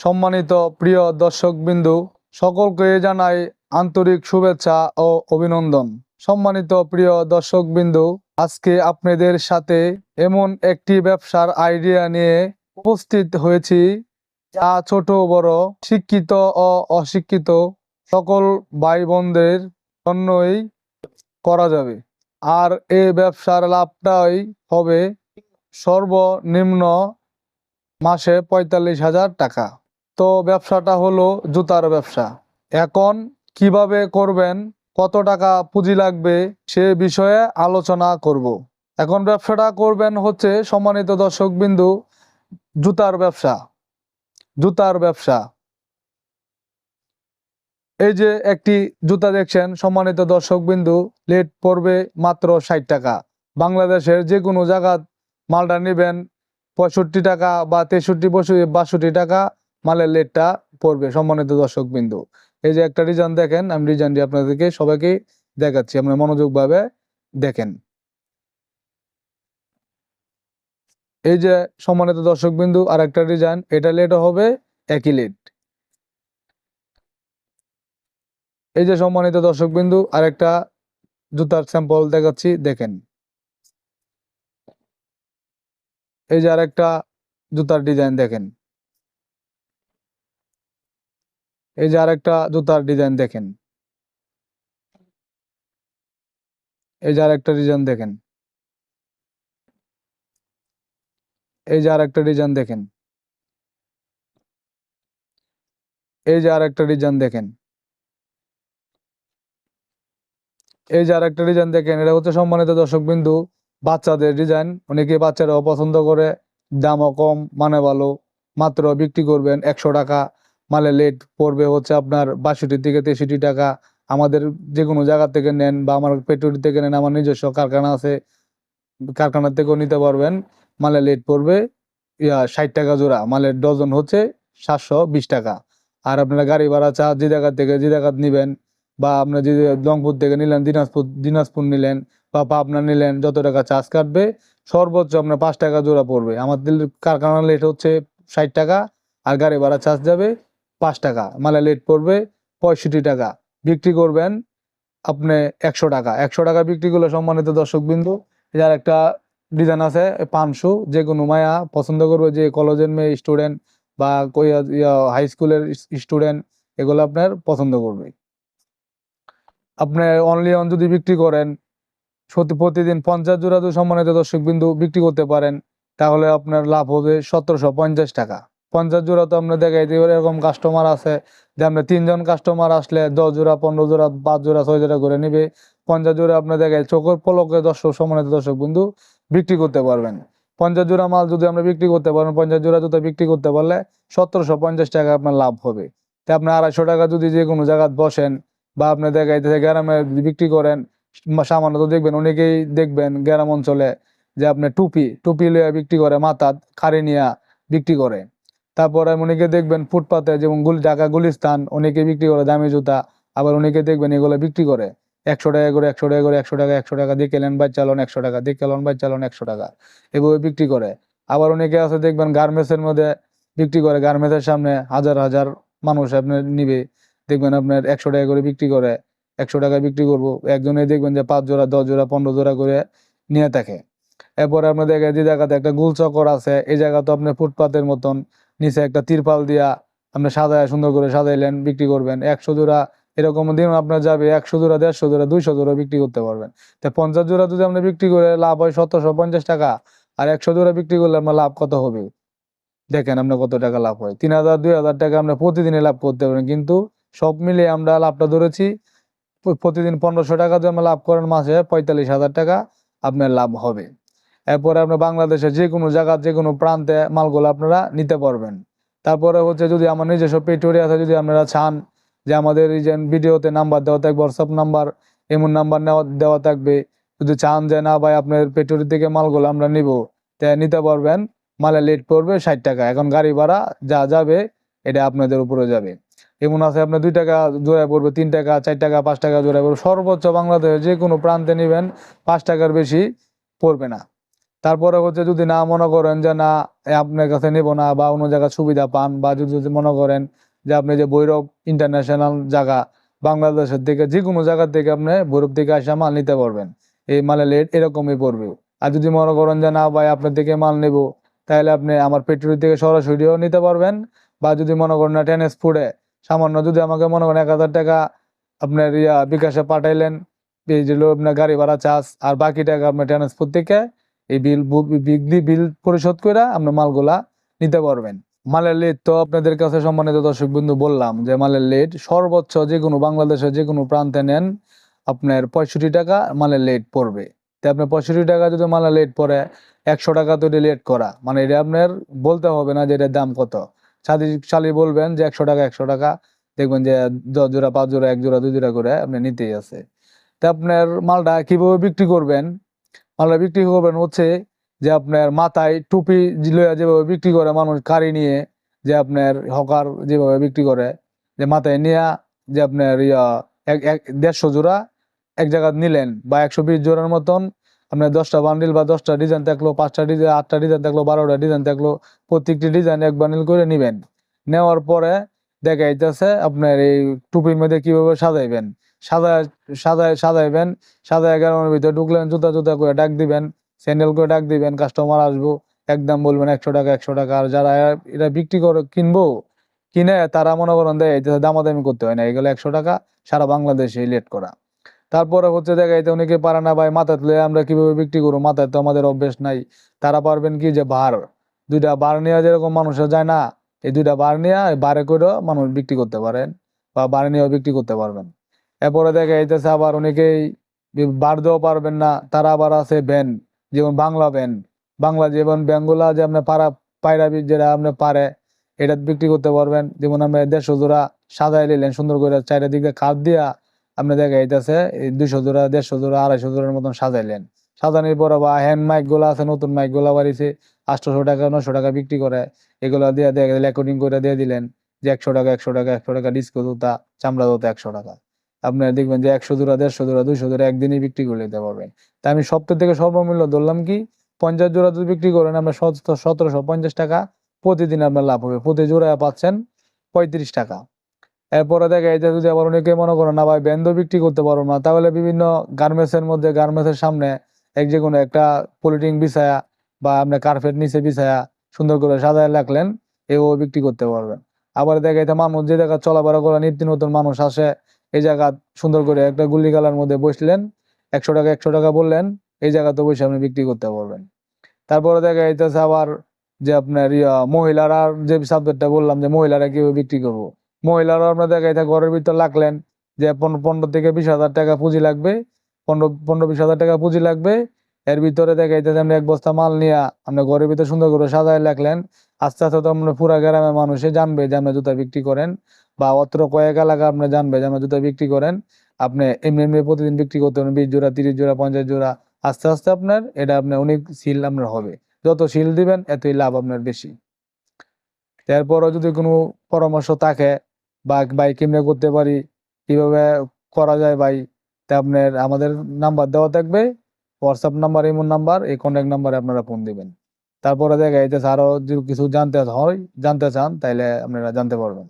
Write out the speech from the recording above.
সম্মানিত প্রিয় দর্শকবিন্দু, সকলকে জানাই আন্তরিক শুভেচ্ছা ও অভিনন্দন। সম্মানিত প্রিয় দর্শকবিন্দু, আজকে আপনাদের সাথে এমন একটি ব্যবসার আইডিয়া নিয়ে উপস্থিত হয়েছি, যা ছোট, বড়, শিক্ষিত ও অশিক্ষিত সকল ভাই বোনদের জন্যই করা যাবে। আর এই ব্যবসার লাভটাই হবে সর্বনিম্ন মাসে পঁয়তাল্লিশ হাজার টাকা। তো ব্যবসাটা হলো জুতার ব্যবসা। এখন কীভাবে করবেন, কত টাকা পুঁজি লাগবে সে বিষয়ে আলোচনা করব। এখন ব্যবসাটা করবেন হচ্ছে সম্মানিত দর্শকবিন্দু, জুতার ব্যবসা। জুতার ব্যবসা। এই যে একটি জুতা দেখছেন সম্মানিত দর্শকবিন্দু, লেট পড়বে মাত্র ষাট টাকা। বাংলাদেশের যে কোনো জায়গা মালটা নেবেন পঁয়ষট্টি টাকা বা তেষট্টি বাষট্টি টাকা। মালের লেটটা পড়বে সম্মানিত দর্শক বিন্দু এই যে একটা ডিজাইন দেখেন, আমি ডিজাইনটি আপনাদেরকে সবাইকে দেখাচ্ছি, আপনারা মনোযোগভাবে দেখেন। এই যে সম্মানিত দর্শক বিন্দু আর একটা ডিজাইন এটা লেটও হবে, একই লেট এই যে সম্মানিত দর্শক বিন্দু আর একটা জুতার স্যাম্পল দেখাচ্ছি, দেখেন। এই যে আরেকটা জুতার ডিজাইন দেখেন। এই যে আরেকটা জুতার ডিজাইন দেখেন। এই যে আরেকটা ডিজাইন দেখেন। এই যে আরেকটা ডিজাইন দেখেন। এই যে আরেকটা ডিজাইন দেখেন। এই যে আরেকটা ডিজাইন দেখেন, এটা হচ্ছে সম্মানিত দর্শক বিন্দু বাচ্চাদের ডিজাইন অনেকে বাচ্চারাও পছন্দ করে, দামও কম মানে ভালো, মাত্র বিক্রি করবেন একশো টাকা। মালে লেট পড়বে হচ্ছে আপনার বাষট্টি থেকে তেষট্টি টাকা। আমাদের যে কোনো জায়গা থেকে নেন বা আমার পেট্রোল থেকে নেন, আমার নিজস্ব কারখানা আছে, কারখানা থেকেও নিতে পারবেন। মালে লেট পড়বে, ইয়া, ষাট টাকা জোড়া। মালের ডজন হচ্ছে সাতশো বিশ টাকা। আর আপনারা গাড়ি ভাড়া চা, যে জায়গা থেকে, যে জায়গা নিবেন বা আপনার যে লংপুর থেকে নিলেন, দিনাজপুর দিনাজপুর নিলেন বা পাবনা নিলেন, যত টাকা চার্জ কাটবে, সর্বোচ্চ আপনার পাঁচ টাকা জোড়া পড়বে। আমাদের কারখানা লেট হচ্ছে ষাট টাকা, আর গাড়ি ভাড়া চার্জ যাবে পাঁচ টাকা, মালা লেট পড়বে পঁয়ষট্টি টাকা। বিক্রি করবেন আপনি একশো টাকা। একশো টাকা বিক্রি করলে সম্মানিত দর্শক বিন্দু যার একটা ডিজাইন আছে পাঁচশো যে কোনো মায়া পছন্দ করবে, যে কলেজের মেয়ে স্টুডেন্ট বা হাই স্কুলের স্টুডেন্ট এগুলো আপনার পছন্দ করবে। আপনি অনলি অন যদি বিক্রি করেন সত্যি প্রতিদিন পঞ্চাশ জোড়া যদি সম্মানিত দর্শক বিন্দু বিক্রি করতে পারেন, তাহলে আপনার লাভ হবে সতেরোশো পঞ্চাশ টাকা। পঞ্চাশ জোড়া তো আপনার দেখাইতে পারে, এরকম কাস্টমার আছে, যে আপনার তিনজন কাস্টমার আসলে দশ জোড়া, পনেরো জোড়া, পাঁচ জোড়া, ছয় জোড়া করে নিবে। পঞ্চাশ জোড়া আপনার দেখায় চোখের পলকে দর্শক সম্মানিত দর্শক বন্ধু, বিক্রি করতে পারবেন। পঞ্চাশ জোড়া মাল যদি আমরা বিক্রি করতে পারেন পঞ্চাশ জোড়া জুতা বিক্রি করতে পারলে সতেরোশো পঞ্চাশ টাকা আপনার লাভ হবে। তাই আপনি আড়াইশো টাকা যদি যে কোনো জায়গায় বসেন বা আপনি দেখাইতে গ্রামে বিক্রি করেন সামান্য তো দেখবেন, অনেকেই দেখবেন গ্রাম অঞ্চলে যে আপনি টুপি টুপি লিয়ে বিক্রি করে, মাথা খাড়ি নিয়া বিক্রি করে। তারপরে অনেকে দেখবেন ফুটপাতে যেমন গুলি, ঢাকা গুলিস্তান, অনেকে বিক্রি করে দামি জুতা, আবার অনেকে দেখবেন এগুলো বিক্রি করে। একশো টাকা করে, একশো টাকা করে, একশো টাকা একশো টাকা দিয়ে কেলেন বাই চালন, একশো টাকা দিয়ে কেলন বাই চালন, একশো টাকা। এভাবে বিক্রি করে। আবার অনেকে আছে দেখবেন গার্মেন্টসের মধ্যে বিক্রি করে, গার্মেন্টসের সামনে হাজার হাজার মানুষ আপনার নিবে। দেখবেন আপনার একশো টাকা করে বিক্রি করে, একশো টাকা বিক্রি করব। একজনে দেখবেন যে পাঁচ জোড়া, দশ জোড়া, পনেরো জোড়া করে নিয়ে থাকে। এরপরে আপনার দেখে যে জায়গাতে একটা গোল আছে, এই জায়গা তো আপনার ফুটপাতের মতন। নিচে একটা তিরপাল দিয়া আপনি সাজায়, সুন্দর করে সাজাইলেন, বিক্রি করবেন। একশো জোড়া এরকম দিন আপনার যাবে একশো জোড়া, দেড়শো জোড়া, দুইশো জোড়া বিক্রি করতে পারবেন। তা পঞ্চাশ জোড়া যদি আপনি বিক্রি করে লাভ হয় সতেরোশো পঞ্চাশ টাকা, আর একশো জোড়া বিক্রি করলে আপনার লাভ কত হবে? দেখেন আপনার কত টাকা লাভ হয়। তিন হাজার, দুই হাজার টাকা আমরা প্রতিদিনে লাভ করতে পারেন কিন্তু সব মিলে আমরা লাভটা ধরেছি, প্রতিদিন পনেরোশো টাকা যদি আমরা লাভ করেন মাসে পঁয়তাল্লিশ হাজার টাকা আপনার লাভ হবে। এরপরে আপনার বাংলাদেশের যে কোনো জায়গা যে কোনো প্রান্তে মালগুলো আপনারা নিতে পারবেন। তারপরে হচ্ছে যদি আমার নিজস্ব পেটোরি আছে, যদি আপনারা চান যে আমাদের এই যে ভিডিওতে নাম্বার দেওয়া থাকবে হোয়াটসঅ্যাপ নাম্বার এমন নাম্বার নেওয়া, দেওয়া থাকবে, যদি চান যে না ভাই আপনার পেটোরি থেকে মালগুলো আমরা নিব, তা নিতে পারবেন। মালে লেট পড়বে ষাট টাকা। এখন গাড়ি ভাড়া যা যাবে, এটা আপনাদের উপরে যাবে। এমন আছে আপনার দুই টাকা জোড়ায় পড়বে, তিন টাকা, চার টাকা, পাঁচ টাকা জোড়ায় পড়বে। সর্বোচ্চ বাংলাদেশে যে কোনো প্রান্তে নেবেন, পাঁচ টাকার বেশি পড়বে না। তারপরে হচ্ছে যদি না মনে করেন যে না আপনার কাছে নেব না বা অন্য জায়গায় সুবিধা পান বা যদি যদি মনে করেন যে আপনি যে ভৈরব ইন্টারন্যাশনাল জায়গা বাংলাদেশের থেকে যে কোনো জায়গা থেকে আপনি ভৈরব থেকে আসা মাল নিতে পারবেন। এই মালের রেট এরকমই পড়বে। আর যদি মনে করেন যে না ভাই, আপনার থেকে মাল নেব, তাহলে আপনি আমার পেট্রোল থেকে সরাসরিও নিতে পারবেন। বা যদি মনে করেন না ট্রান্সপোর্টে সামান্য যদি আমাকে মনে করেন এক হাজার টাকা আপনার ইয়া বিকাশে পাঠাইলেন, এই যে আপনার গাড়ি ভাড়া চার্জ, আর বাকি টাকা আপনার ট্রান্সপোর্ট থেকে এই বিল বিল পরিশোধ করে আপনার মালগুলা নিতে পারবেন। মালের লেট তো আপনাদের কাছে সম্মানিত দর্শক বন্ধু বললাম যে মালের লেট সর্বোচ্চ যে কোনো বাংলাদেশের যে কোনো প্রান্তে নেন আপনার পঁয়ষট্টি টাকা মালের লেট পড়বে। তো আপনার পঁয়ষট্টি টাকা যদি মালের লেট পড়ে, একশো টাকা তো লেট করা। মানে এটা আপনার বলতে হবে না যে এটার দাম কত। সাদি শালি বলবেন যে একশো টাকা একশো টাকা। দেখবেন যে দশ জোড়া, পাঁচ জোড়া, এক জোড়া, দুই জোড়া করে আপনি নিতেই আছে। তা আপনার মালটা কীভাবে বিক্রি করবেন? মালটা বিক্রি করবেন হচ্ছে যে আপনার মাথায় টুপি লইয়া যেভাবে বিক্রি করে মানুষ কারি নিয়ে, যে আপনার হকার যেভাবে বিক্রি করে, যে মাথায় নিয়ে যে আপনার ইয়া এক দেড়শো জোড়া এক জায়গা নিলেন বা একশো বিশ জোড়ার মতন, আপনার দশটা বান্ডিল বা দশটা ডিজাইন থাকল, পাঁচটা ডিজাইন আটটা ডিজাইন থাকল, বারোটা ডিজাইন থাকল, প্রত্যেকটি ডিজাইন এক বান্ডিল করে নিবেন। নেওয়ার পরে দেখা যাইতেছে আপনার এই টুপির মধ্যে কীভাবে সাজাইবেন। সাজায় গ্রামের ভিতরে ঢুকলেন, জুতা জুতা করে ডাক দিবেন, স্যান্ডেল করে ডাক দিবেন কাস্টমার আসব, একদম বলবেন একশো টাকা একশো টাকা, আর যারা এটা বিক্রি করে কিনবো, কিনে তারা মনে করেন দেয় দামাদামি করতে হয় না, এগুলো একশো টাকা, সারা বাংলাদেশে লেট করা। তারপরে হচ্ছে দেখা যাইতে অনেকে পারে না ভাই মাথা তুলে আমরা কীভাবে বিক্রি করব, মাথায় তো আমাদের অভ্যেস নাই। তারা পারবেন কি যে বার, দুইটা বার নিয়ে যেরকম মানুষের যায় না, এই দুইটা বার নিয়ে বারে করেও মানুষ বিক্রি করতে পারেন, বা বারে নিয়েও বিক্রি করতে পারবেন। এরপরে দেখা যাইতেছে আবার অনেকেই দেওয়া পারবেন না, তারা আবার আছে ব্যান, যেমন বাংলা ব্যান। বাংলা যেমন ব্যানগুলা যে আপনার পাড়া পায়রাবি যেটা আপনি পারে এটা বিক্রি করতে পারবেন। যেমন আপনি দেড়শো জোড়া সাজাই নিলেন, সুন্দর করে চারিদিকে কাঠ দিয়া আপনি দেখা যাইতেছে দুইশো জোড়া, দেড়শো জোড়া, আড়াইশো জোড়ার মতন সাজাইলেন। সাজানোর পরে বা হ্যান্ড মাইকগুলা আছে, নতুন মাইকগুলা বাড়িছে আটশোশো টাকা নশো টাকা বিক্রি করে। এগুলা দিয়ে দিয়ে রেকর্ডিং করে দিয়ে দিলেন যে একশো টাকা একশো টাকা একশো টাকা ডিস্কো জুতা, চামড়া জুতা একশো টাকা। আপনার দেখবেন যে একশো জোড়া, দেড়শো জোড়া, দুইশো জোড়া একদিনই বিক্রি করে দিতে পারবেন। তা আমি সপ্তাহ থেকে সর্বমূল্য ধরলাম কি, পঞ্চাশ জোড়া যদি বিক্রি করেন আপনার সতেরোশো পঞ্চাশ টাকা প্রতিদিন আপনার লাভ হবে। প্রতি জোড়া পাচ্ছেন পঁয়ত্রিশ টাকা। এরপরে দেখা যায় যদি আবার অনেকে মনে করেন, না ভাই, ব্যান্ডও বিক্রি করতে পারো না। তাহলে বিভিন্ন গার্মেন্টসের মধ্যে, গার্মেন্টসের সামনে এক যে কোনো একটা পলিটিং বিছায়া বা আপনার কার্পেট নিচে বিছায়া সুন্দর করে সাজায় রাখলেন, এও বিক্রি করতে পারবেন। আবার দেখা যাচ্ছে মানুষ যে জায়গা চলাফেরা করে নিত্য নতুন মানুষ আসে এই জায়গা সুন্দর করে একটা গুলি গালার মধ্যে বসলেন, একশো টাকা একশো টাকা বললেন, এই জায়গাতে বসে আপনি বিক্রি করতে পারবেন তারপরে দেখা যাইতেছে আবার যে আপনার মহিলারা, যে সাবজেক্টটা বললাম যে মহিলারা কীভাবে বিক্রি করব। মহিলারা আপনার দেখা যাইতে ঘরের ভিতর লাগলেন যে পনেরো থেকে বিশ হাজার টাকা পুঁজি লাগবে, পনেরো পনেরো, বিশ হাজার টাকা পুঁজি লাগবে এর ভিতরে দেখা যাইতেছে আপনি এক বস্তা মাল নিয়ে আপনি ঘরের ভিতরে সুন্দর করে সাজায় রাখলেন। আস্তে আস্তে তো আপনার পুরা গ্রামের মানুষে জানবে যে আপনি জুতা বিক্রি করেন বা অত্র কয়েক এলাকা আপনি জানবে যে আপনি জুতা বিক্রি করেন। আপনি এমনি এমনি প্রতিদিন বিক্রি করতে পারেন, বিশ জোড়া, তিরিশ জোড়া, পঞ্চাশ জোড়া। আস্তে আস্তে আপনার এটা আপনার অনেক সিল আপনার হবে। যত সিল দিবেন, এতই লাভ আপনার বেশি। এরপরও যদি কোনো পরামর্শ থাকে বা ভাই কেমনে করতে পারি, কীভাবে করা যায় ভাই, তা আপনার আমাদের নাম্বার দেওয়া থাকবে। হোয়াটসঅ্যাপ নাম্বার এমন নাম্বার এই কন্ট্যাক্ট নাম্বারে আপনারা ফোন দিবেন। তারপরে দেখা যাইতেছে আরও যদি কিছু জানতে হয়, জানতে চান, তাইলে আপনারা জানতে পারবেন।